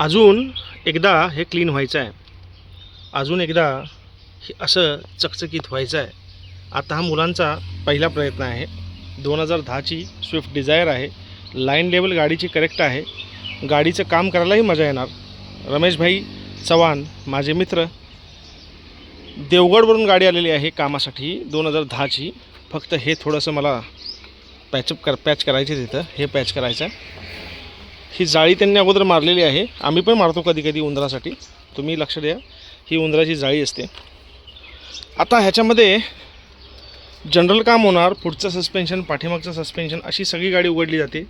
अजून एकदा हे क्लीन व्हायचं आहे. अजून एकदा हे असं चकचकीत व्हायचं आहे. आता हा मुलांचा पहिला प्रयत्न आहे. दोन हजार दहाची स्विफ्ट डिझायर आहे. लाईन लेवल गाडीची करेक्ट आहे. गाडीचं काम करायलाही मजा येणार. रमेशभाई चव्हाण माझे मित्र देवगडवरून गाडी आलेली आहे कामासाठी दोन हजार दहाची. फक्त हे थोडंसं मला पॅचअप कर पॅच करायचे तिथं हे पॅच करायचं आहे. ही जाळी त्यांनी अगोदर मारलेली आहे. आम्ही पण मारतो कधी कधी उंदरासाठी. तुम्ही लक्ष द्या. ही उंदराची जाळी असते. आता ह्याच्यामध्ये जनरल काम होणार. पुढचं सस्पेन्शन पाठीमागचं सस्पेन्शन अशी सगळी गाडी उघडली जाते.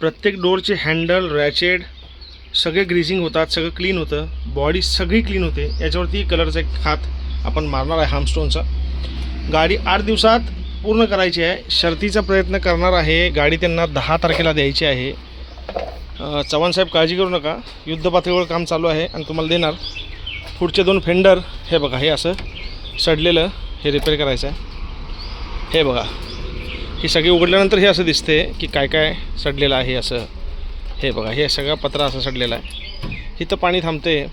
प्रत्येक डोअरचे हँडल रॅचेड सगळे ग्रीसिंग होतात सगळं क्लीन होतं. बॉडी सगळी क्लीन होते. याच्यावरती कलरचा एक हात आपण मारणार आहे हार्मस्टोनचा गाडी आठ दिवसात पूर्ण करायची आहे. शर्तीचा प्रयत्न करणार आहे. गाडी त्यांना दहा तारखेला द्यायची आहे. चव्हाणसाहेब चव्हाण साहेब काळजी करू नका. युद्ध पातळीवर काम चालू आहे आणि तुम्हाला देणार. पुढचे दोन फेंडर हे बघा हे असं सडलेलं हे रिपेअर करायचं आहे. हे बघा. ही सगळी उघडल्यानंतर हे असं दिसते की काय काय सडलेलं आहे असं. हे बघा हे सगळा पत्रा असं सडलेला आहे. इथं पाणी थांबते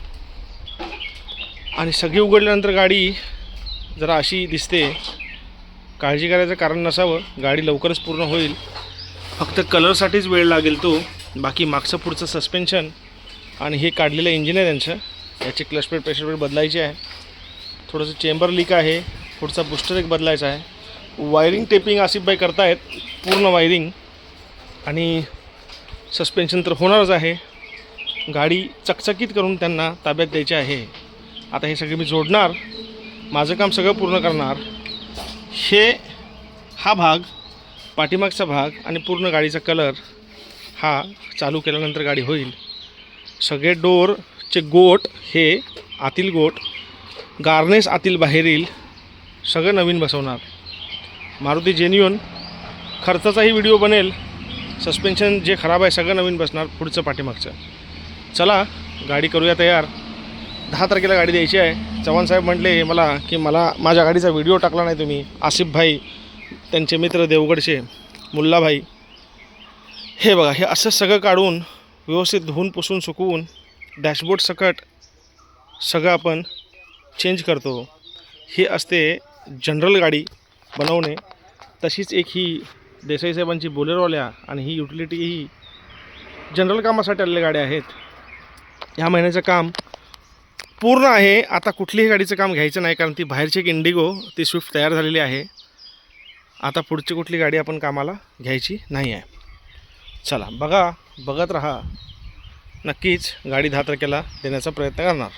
आणि सगळी उघडल्यानंतर गाडी जरा अशी दिसते. काळजी करायचं कारण नसावं. गाडी लवकरच पूर्ण होईल. फक्त कलरसाठीच वेळ लागेल तो. बाकी मागचं पुढचं सस्पेन्शन आणि हे काढलेलं इंजिन आहे त्यांचं याची क्लच प्लेट प्रेशर प्लेट बदलायची आहे. थोडंसं चेंबर लीक आहे पुढचा बुस्टर एक बदलायचा आहे. वायरिंग टेपिंग आसिफबाई करतायत पूर्ण वायरिंग आणि सस्पेन्शन तर होणारच आहे. गाडी चकचकीत करून त्यांना ताब्यात द्यायची आहे. आता हे सगळे मी जोडणार माझं काम सगळं पूर्ण करणार. हे हा भाग पाठीमागचा भाग आणि पूर्ण गाडीचा कलर हा चालू केल्यानंतर गाडी होईल. सगळे डोअरचे गोट हे आतील गोट गार्नेस आतील बाहेरील सगळं नवीन बसवणार. मारुती जेन्युअन खर्चाचाही व्हिडिओ बनेल. सस्पेन्शन जे खराब आहे सगळं नवीन बसणार पुढचं पाठीमागचं. चला गाडी करूया तयार. दहा तारखेला गाडी द्यायची आहे. चव्हाण साहेब म्हटले मला की मला माझ्या गाडीचा व्हिडिओ टाकला नाही तुम्ही. आसिफ भाई त्यांचे मित्र देवगडचे मुल्लाभाई हे बघा हे असं सगळं काढून व्यवस्थित धुवून पुसून सुकवून डॅशबोर्ड सकट सगळं आपण चेंज करतो. ही असते जनरल गाडी बनवणे. तशीच एक ही देसाई साहेबांची बोलेरोवाल्या आणि ही युटिलिटी ही जनरल कामासाठी आलेल्या गाड्या आहेत. ह्या महिन्याचं काम पूर्ण आहे. आता कुठलीही गाडीचं काम घ्यायचं नाही कारण ती बाहेरची एक इंडिगो ती स्विफ्ट तयार झालेली आहे. आता पुढची कुठली गाडी आपण कामाला घ्यायची नाही आहे. चला बघा बघत राहा. नक्कीच गाडी दहा तारखेला देण्याचा प्रयत्न करणार.